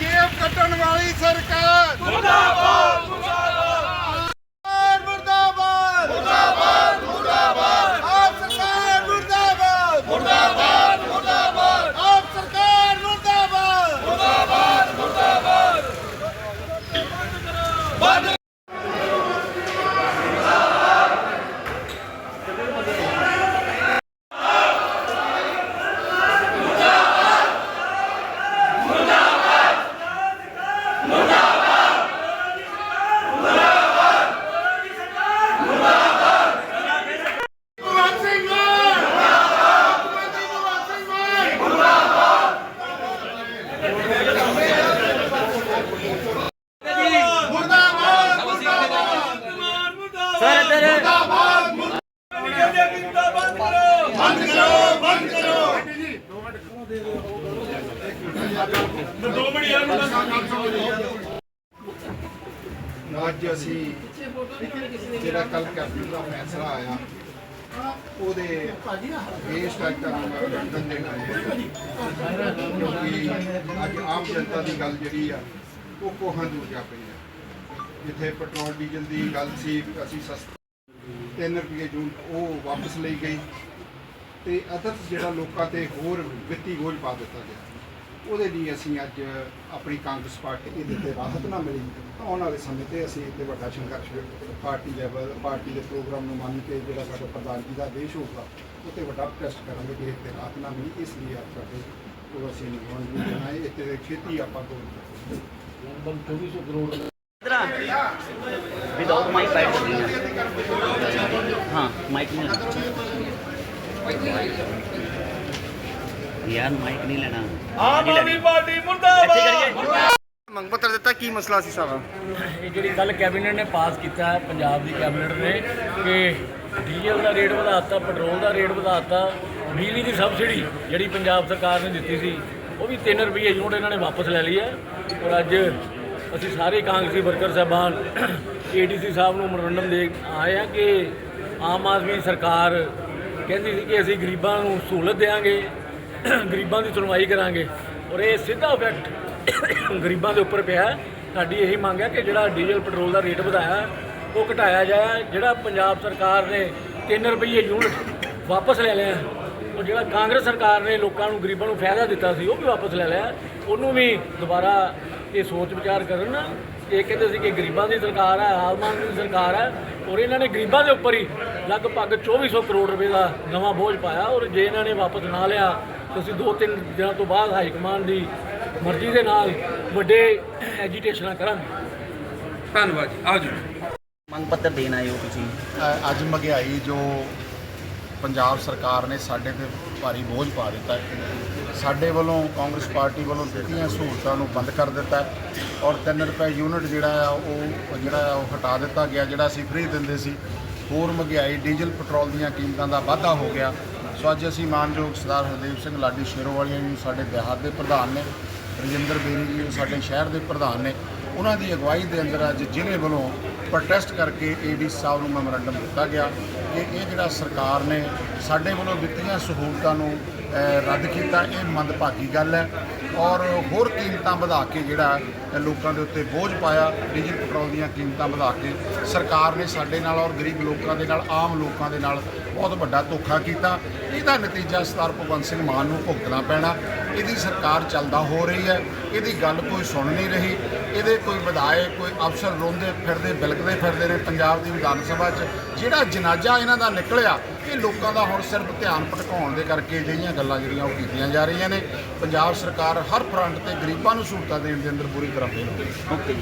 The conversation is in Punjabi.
ਜੇਬ ਕੱਟਣ ਵਾਲੀ ਸਰਕਾਰ। ਮੁਰਦਾਬਾਦ ਮੁਰਦਾਬਾਦ। ਮੁਰਦਾਬਾਦ। ਮੁਰਦਾਬਾਦ ਮੁਰਦਾਬਾਦ। ਆਪ ਸਰਕਾਰ ਮੁਰਦਾਬਾਦ। ਮੁਰਦਾਬਾਦ ਮੁਰਦਾਬਾਦ। ਆਪ ਸਰਕਾਰ ਮੁਰਦਾਬਾਦ। ਮੁਰਦਾਬਾਦ ਮੁਰਦਾਬਾਦ। ਬੰਦ ਅੱਜ ਅਸੀਂ ਜਿਹੜਾ ਕੱਲ ਕੈਪਟਨ ਦਾ ਫੈਸਲਾ ਆਇਆ ਉਹਦੇ ਦੇਸ਼ ਦਾ ਲੰਡਨ ਦੇ ਨਾਲ ਕਿਉਂਕਿ ਅੱਜ ਆਮ ਜਨਤਾ ਦੀ ਗੱਲ ਜਿਹੜੀ ਆ, ਉਹ ਕੋਹਾਂ ਦੂਰ ਜਾ ਪਈ ਆ ਜਿੱਥੇ ਪੈਟਰੋਲ, ਡੀਜ਼ਲ ਦੀ ਗੱਲ ਸੀ, ਅਸੀਂ ਸਸਤਾ 3 ਰੁਪਏ ਜੂਨ ਉਹ ਵਾਪਸ ਲਈ ਗਈ। ਤੇ ਅਦਰਸ ਜਿਹੜਾ ਲੋਕਾਂ ਤੇ ਹੋਰ ਵਿੱਤੀ ਬੋਝ ਪਾ ਦਿੱਤਾ ਗਿਆ। ਉਹਦੇ ਲਈ ਅਸੀਂ ਅੱਜ ਆਪਣੀ ਕਾਂਗਰਸ ਪਾਰਟੀ ਇਹਦੇ ਤੇ ਰਾਹਤ ਨਾ ਮਿਲੀ। ਤਾਂ ਆਉਣ ਵਾਲੇ ਸਮੇਂ ਤੇ ਅਸੀਂ ਇੱਥੇ ਵੱਡਾ ਸੰਘਰਸ਼ ਪਾਰਟੀ ਲੈਵਲ ਪਾਰਟੀ ਦੇ ਪ੍ਰੋਗਰਾਮ ਨੂੰ ਮੰਨ ਕੇ ਜਿਹੜਾ ਸਾਡਾ ਪ੍ਰਧਾਨ ਜੀ ਦਾ ਦੇਸ਼ ਹੋਊਗਾ ਉੱਤੇ ਵੱਡਾ ਪ੍ਰੋਟੈਸਟ ਕਰਾਂਗੇ ਕਿ ਇੱਥੇ ਰਾਹਤ ਨਾ ਮਿਲੀ। ਇਸ ਲਈ ਆਪ ਸਾਡੇ ਉਹ ਅਸੀਂ ਨਿਵਾਨ ਜੀ ਬਣਾਏ ਇੱਥੇ ਛੇਤੀ ਆਪਾਂ ਕੋਲ ਲਗਭਗ 2400 ਕਰੋੜ ਵਿਦਆਊਟ ਮਾਈਕ ਹਾਂ। ਮਾਈਕ ਨਹੀਂ ਯਾਰ ਮਾਈਕ ਨਹੀਂ ਲੈਣਾ। ਆਮ ਆਦਮੀ ਪਾਰਟੀ ਮੁਰਦਾਬਾਦ। ਮੰਗ ਪੱਤਰ ਦਿੱਤਾ ਕੀ ਮਸਲਾ ਸੀ ਸਾਰਾ? ਇਹ ਜਿਹੜੀ ਗੱਲ ਕੈਬਨਿਟ ਨੇ ਪਾਸ ਕੀਤਾ ਹੈ ਪੰਜਾਬ ਦੀ ਕੈਬਨਿਟ ਨੇ ਕਿ ਡੀਜ਼ਲ ਦਾ ਰੇਟ ਵਧਾਤਾ ਪੈਟਰੋਲ ਦਾ ਰੇਟ ਵਧਾਤਾ ਬਿਜਲੀ ਦੀ ਸਬਸਿਡੀ ਜਿਹੜੀ ਪੰਜਾਬ ਸਰਕਾਰ ਨੇ ਦਿੱਤੀ ਸੀ ਉਹ ਵੀ 3 ਰੁਪਏ ਯੂਨਿਟ ਇਹਨਾਂ ਨੇ ਵਾਪਸ ਲੈ ਲਈ ਹੈ। ਔਰ ਅੱਜ ਅਸੀਂ ਸਾਰੇ ਕਾਂਗਰਸੀ ਵਰਕਰ ਸਹਿਬਾਨ ਏਡੀਸੀ ਸਾਹਿਬ ਨੂੰ ਮਨੋਰੰਜਨ ਦੇ ਆਏ ਆ ਕਿ ਆਮ ਆਦਮੀ ਸਰਕਾਰ ਕਹਿੰਦੀ ਸੀ ਕਿ ਅਸੀਂ ਗਰੀਬਾਂ ਨੂੰ ਸਹੂਲਤ ਦੇਵਾਂਗੇ। ਗਰੀਬਾਂ ਦੀ ਸੁਣਵਾਈ ਕਰਾਂਗੇ। ਔਰ ਇਹ ਸਿੱਧਾ ਇਫੈਕਟ ਗਰੀਬਾਂ ਦੇ ਉੱਪਰ ਪਿਆ। ਸਾਡੀ ਇਹੀ ਮੰਗ ਹੈ ਕਿ ਜਿਹੜਾ ਡੀਜ਼ਲ ਪੈਟਰੋਲ ਦਾ ਰੇਟ ਵਧਾਇਆ ਉਹ ਘਟਾਇਆ ਜਾਏ। ਜਿਹੜਾ ਪੰਜਾਬ ਸਰਕਾਰ ਨੇ 3 ਰੁਪਏ ਯੂਨਿਟ ਵਾਪਸ ਲੈ ਲਿਆ ਹੈ, ਉਹ ਜਿਹੜਾ ਕਾਂਗਰਸ ਸਰਕਾਰ ਨੇ ਲੋਕਾਂ ਨੂੰ ਗਰੀਬਾਂ ਨੂੰ ਫਾਇਦਾ ਦਿੱਤਾ ਸੀ ਉਹ ਵੀ ਵਾਪਸ ਲੈ ਲਿਆ। ਉਹਨੂੰ ਵੀ ਦੁਬਾਰਾ ਇਹ ਸੋਚ ਵਿਚਾਰ ਕਰਨ। ਇਹ ਕਹਿੰਦੇ ਸੀ ਕਿ ਗਰੀਬਾਂ ਦੀ ਸਰਕਾਰ ਹੈ ਆਮ ਆਦਮੀ ਦੀ ਸਰਕਾਰ ਹੈ ਔਰ ਇਹਨਾਂ ਨੇ ਗਰੀਬਾਂ ਦੇ ਉੱਪਰ ਹੀ ਲਗਭਗ 2400 ਕਰੋੜ ਰੁਪਏ ਦਾ ਨਵਾਂ ਬੋਝ ਪਾਇਆ ਔਰ ਜੇ ਇਹਨਾਂ ਨੇ ਵਾਪਸ ਨਾ ਲਿਆ ਤਾਂ ਅਸੀਂ ਦੋ ਤਿੰਨ ਦਿਨਾਂ ਤੋਂ ਬਾਅਦ ਹਾਈ ਕਮਾਂਡ ਦੀ ਮਰਜ਼ੀ ਦੇ ਨਾਲ ਵੱਡੇ ਐਜੀਟੇਸ਼ਨਾਂ ਕਰਾਂਗੇ। ਧੰਨਵਾਦ ਜੀ। ਆਓ ਜੀ ਮੰਗ ਪੱਤਰ ਦੇਣ ਆਏ ਹੋ ਤੁਸੀਂ? ਅ, ਅੱਜ ਮਹਿੰਗਾਈ ਜੋ ਪੰਜਾਬ ਸਰਕਾਰ ਨੇ ਸਾਡੇ ਤੇ ਭਾਰੀ ਬੋਝ ਪਾ ਦਿੱਤਾ ਹੈ। ਸਾਡੇ ਵੱਲੋਂ ਕਾਂਗਰਸ ਪਾਰਟੀ ਵੱਲੋਂ ਦਿੱਤੀਆਂ ਸਹੂਲਤਾਂ ਨੂੰ ਬੰਦ ਕਰ ਦਿੱਤਾ ਹੈ ਔਰ 3 ਰੁਪਏ ਯੂਨਿਟ ਜਿਹੜਾ ਆ ਉਹ ਜਿਹੜਾ ਆ ਉਹ ਹਟਾ ਦਿੱਤਾ ਗਿਆ ਜਿਹੜਾ ਅਸੀਂ ਫ੍ਰੀ ਦਿੰਦੇ ਸੀ। ਹੋਰ ਮਹਿੰਗਾਈ ਡੀਜ਼ਲ ਪੈਟਰੋਲ ਦੀਆਂ ਕੀਮਤਾਂ ਦਾ ਵਾਧਾ ਹੋ ਗਿਆ। ਸੋ ਅੱਜ ਅਸੀਂ ਮਾਨਯੋਗ ਸਰਦਾਰ ਹਰਦੇਵ ਸਿੰਘ ਲਾਡੀ ਸ਼ੇਰੋਵਾਲੀਆ ਜੀ, ਸਾਡੇ ਦਿਹਾਤ ਦੇ ਪ੍ਰਧਾਨ ਨੇ, ਰਜਿੰਦਰ ਬੇਰੀ ਜੀ ਸਾਡੇ ਸ਼ਹਿਰ ਦੇ ਪ੍ਰਧਾਨ ਨੇ, ਉਹਨਾਂ ਦੀ ਅਗਵਾਈ ਦੇ ਅੰਦਰ ਅੱਜ ਜ਼ਿਲ੍ਹੇ ਵੱਲੋਂ ਪ੍ਰੋਟੈਸਟ ਕਰਕੇ ਏਡੀ ਸਾਹਿਬ ਨੂੰ ਮੈਮੋਰੰਡਮ ਦਿੱਤਾ ਗਿਆ ਕਿ ਇਹ ਜਿਹੜਾ ਸਰਕਾਰ ਨੇ ਸਾਡੇ ਵੱਲੋਂ ਦਿੱਤੀਆਂ ਸਹੂਲਤਾਂ ਨੂੰ ਰੱਦ ਕੀਤਾ, ਇਹ ਮੰਦਭਾਗੀ ਗੱਲ ਹੈ। ਔਰ ਹੋਰ ਕੀਮਤਾਂ ਵਧਾ ਕੇ ਜਿਹੜਾ ਲੋਕਾਂ ਦੇ ਉੱਤੇ ਬੋਝ ਪਾਇਆ ਡੀਜ਼ਲ ਪੈਟਰੋਲ ਦੀਆਂ ਕੀਮਤਾਂ ਵਧਾ ਕੇ ਸਰਕਾਰ ਨੇ ਸਾਡੇ ਨਾਲ ਔਰ ਗਰੀਬ ਲੋਕਾਂ ਦੇ ਨਾਲ, ਆਮ ਲੋਕਾਂ ਦੇ ਨਾਲ ਬਹੁਤ ਵੱਡਾ ਧੋਖਾ ਕੀਤਾ। ਇਹਦਾ ਨਤੀਜਾ ਸਰਦਾਰ ਭਗਵੰਤ ਸਿੰਘ ਮਾਨ ਨੂੰ ਭੁਗਤਣਾ ਪੈਣਾ। ਇਹਦੀ ਸਰਕਾਰ ਚੱਲਦਾ ਹੋ ਰਹੀ ਹੈ। ਇਹਦੀ ਗੱਲ ਕੋਈ ਸੁਣ ਨਹੀਂ ਰਹੀ। ਇਹਦੇ ਕੋਈ ਵਿਧਾਇਕ, ਕੋਈ ਅਫਸਰ ਰੋਂਦੇ ਫਿਰਦੇ, ਬਿਲਕਦੇ ਫਿਰਦੇ ਨੇ ਪੰਜਾਬ ਦੀ ਵਿਧਾਨ ਸਭਾ 'ਚ। ਜਿਹੜਾ ਜਨਾਜ਼ਾ ਇਹਨਾਂ ਦਾ ਨਿਕਲਿਆ ਇਹ ਲੋਕਾਂ ਦਾ ਹੁਣ ਸਿਰਫ ਧਿਆਨ ਭਟਕਾਉਣ ਦੇ ਕਰਕੇ ਜਿਹੜੀਆਂ ਗੱਲਾਂ ਜਿਹੜੀਆਂ ਉਹ ਕੀਤੀਆਂ ਜਾ ਰਹੀਆਂ ਨੇ। ਪੰਜਾਬ ਸਰਕਾਰ ਹਰ ਫਰੰਟ ਤੇ ਗਰੀਬਾਂ ਨੂੰ ਸਹੂਲਤਾਂ ਦੇਣ ਦੇ ਅੰਦਰ ਪੂਰੀ ਤਰ੍ਹਾਂ ਫੇਲ ਹੋ ਗਈ। ਓਕੇ